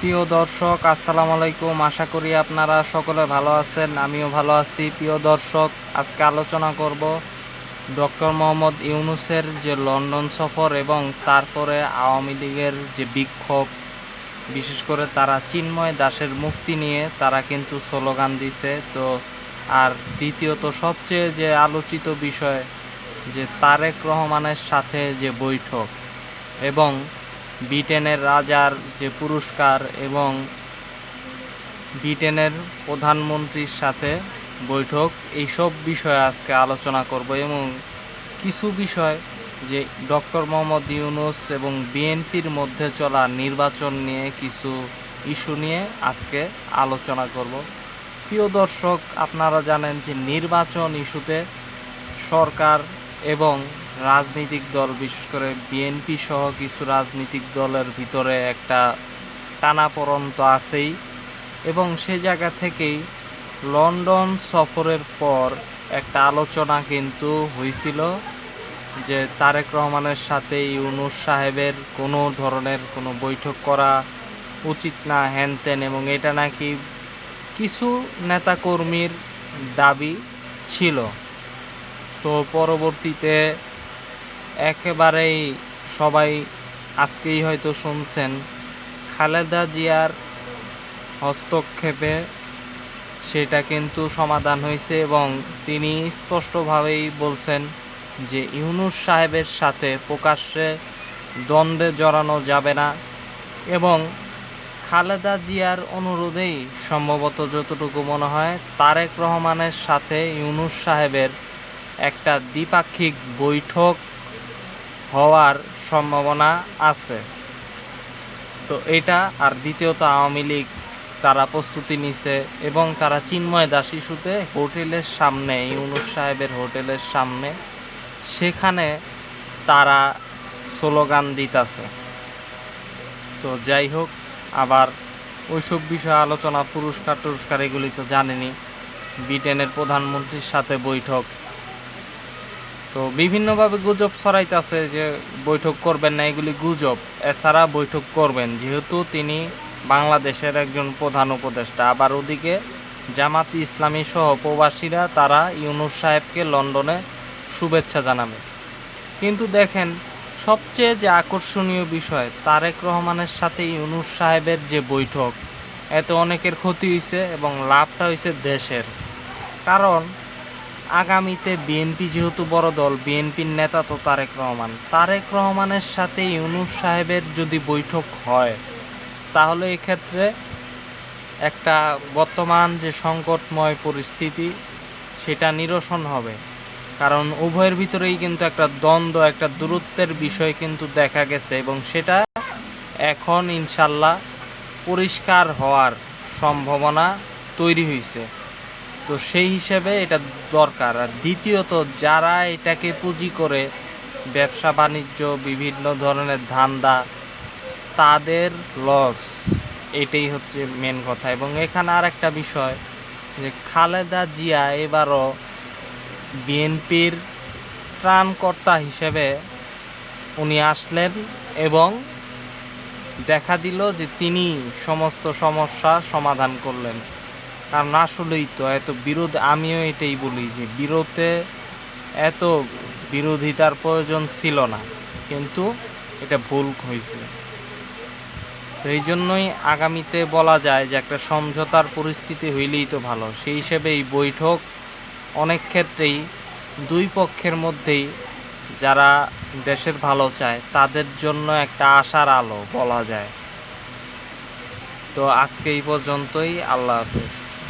প্রিয় দর্শক, আসসালামু আলাইকুম। আশা করি আপনারা সকলে ভালো আছেন, আমিও ভালো আছি। প্রিয় দর্শক, আজকে আলোচনা করব ডক্টর মোহাম্মদ ইউনুসের যে লন্ডন সফর এবং তারপরে আওয়ামী লীগের যে বিক্ষোভ, বিশেষ করে তারা চিন্ময় দাসের মুক্তি নিয়ে তারা কিন্তু স্লোগান দিছে। তো, আর দ্বিতীয়ত সবচেয়ে যে আলোচিত বিষয়, যে তারেক রহমানের সাথে যে বৈঠক এবং ব্রিটেনের রাজার যে পুরস্কার এবং ব্রিটেনের প্রধানমন্ত্রীর সাথে বৈঠক, এইসব বিষয়ে আজকে আলোচনা করব এবং কিছু বিষয় যে ডক্টর মোহাম্মদ ইউনুস এবং বিএনপির মধ্যে চলা নির্বাচন নিয়ে কিছু ইস্যু নিয়ে আজকে আলোচনা করব। প্রিয় দর্শক, আপনারা জানেন যে নির্বাচন ইস্যুতে সরকার এবং রাজনৈতিক দল, বিশেষ করে বিএনপি সহ কিছু রাজনৈতিক দলের ভিতরে একটা টানাপোড়ন তো আছেই। এবং সে জায়গা থেকেই লন্ডন সফরের পর একটা আলোচনা কিন্তু হয়েছিল যে তারেক রহমানের সাথে ইউনুস সাহেবের কোনো ধরনের কোনো বৈঠক করা উচিত না হ্যান ত্যান এবং এটা নাকি কিছু নেতাকর্মীর দাবি ছিল। তো পরবর্তীতে একেবারেই সবাই আজকেই হয়তো শুনছেন খালেদা জিয়ার হস্তক্ষেপে সেটা কিন্তু সমাধান হয়েছে এবং তিনি স্পষ্টভাবেই বলছেন যে ইউনুস সাহেবের সাথে প্রকাশ্যে দ্বন্দ্বে জড়ানো যাবে না এবং খালেদা জিয়ার অনুরোধেই সম্ভবত যতটুকু মনে হয় তারেক রহমানের সাথে ইউনুস সাহেবের একটা দ্বিপাক্ষিক বৈঠক হওয়ার সম্ভাবনা আছে। তো এটা আর দ্বিতীয়ত আওয়ামী লীগ, তারা প্রস্তুতি নিছে এবং তারা চিন্ময় দাস ইস্যুতে হোটেলের সামনে, ইউনুস সাহেবের হোটেলের সামনে, সেখানে তারা স্লোগান দিতেছে। তো যাই হোক, আবার ওইসব বিষয়ে আলোচনা পুরস্কার টুরস্কার এগুলি তো জানেনি। ব্রিটেনের প্রধানমন্ত্রীর সাথে বৈঠক তো বিভিন্নভাবে গুজব ছড়াইতেছে যে বৈঠক করবেন না, এগুলি গুজব। এছাড়া বৈঠক করবেন, যেহেতু তিনি বাংলাদেশের একজন প্রধান উপদেষ্টা। আবার ওদিকে জামাত ইসলামী সহ প্রবাসীরা, তারা ইউনুস সাহেবকে লন্ডনে শুভেচ্ছা জানাবে। কিন্তু দেখেন, সবচেয়ে যে আকর্ষণীয় বিষয়, তারেক রহমানের সাথে ইউনুস সাহেবের যে বৈঠক, এতে অনেকের ক্ষতি হয়েছে এবং লাভটা হয়েছে দেশের। কারণ আগামীতে বিএনপি যেহেতু বড় দল, বিএনপির নেতা তো তারেক রহমান। তারেক রহমানের সাথে ইউনুস সাহেবের যদি বৈঠক হয়, তাহলে এক্ষেত্রে একটা বর্তমান যে সংকটময় পরিস্থিতি, সেটা নিরসন হবে। কারণ উভয়ের ভিতরেই কিন্তু একটা দ্বন্দ্ব, একটা দূরত্বের বিষয় কিন্তু দেখা গেছে এবং সেটা এখন ইনশাল্লাহ পরিষ্কার হওয়ার সম্ভাবনা তৈরি হয়েছে তো সেই হিসেবে এটা দরকার। আর দ্বিতীয়ত, যারা এটাকে পুঁজি করে ব্যবসা, বাণিজ্য, বিভিন্ন ধরনের ধান্দা, তাদের লস এটাই হচ্ছে মেন কথা। এবং এখানে আর একটা বিষয় যে খালেদা জিয়া এবারও বিএনপির ত্রাণকর্তা হিসেবে উনি আসলেন এবং দেখা দিল যে তিনি সমস্ত সমস্যা সমাধান করলেন। কারণ আসলেই তো, এত বিরোধ, আমিও এটাই বলি যে বিরোধে এত বিরোধিতার প্রয়োজন ছিল না, কিন্তু এটা ভুল হয়েছে। তো এই জন্যই আগামীতে বলা যায় যে একটা সমঝোতার পরিস্থিতি হইলেই তো ভালো। সেই হিসেবে এই বৈঠক অনেক ক্ষেত্রেই দুই পক্ষের মধ্যেই যারা দেশের ভালো চায়, তাদের জন্য একটা আশার আলো বলা যায়। তো আজকে এই পর্যন্তই, আল্লাহ হাফেজ।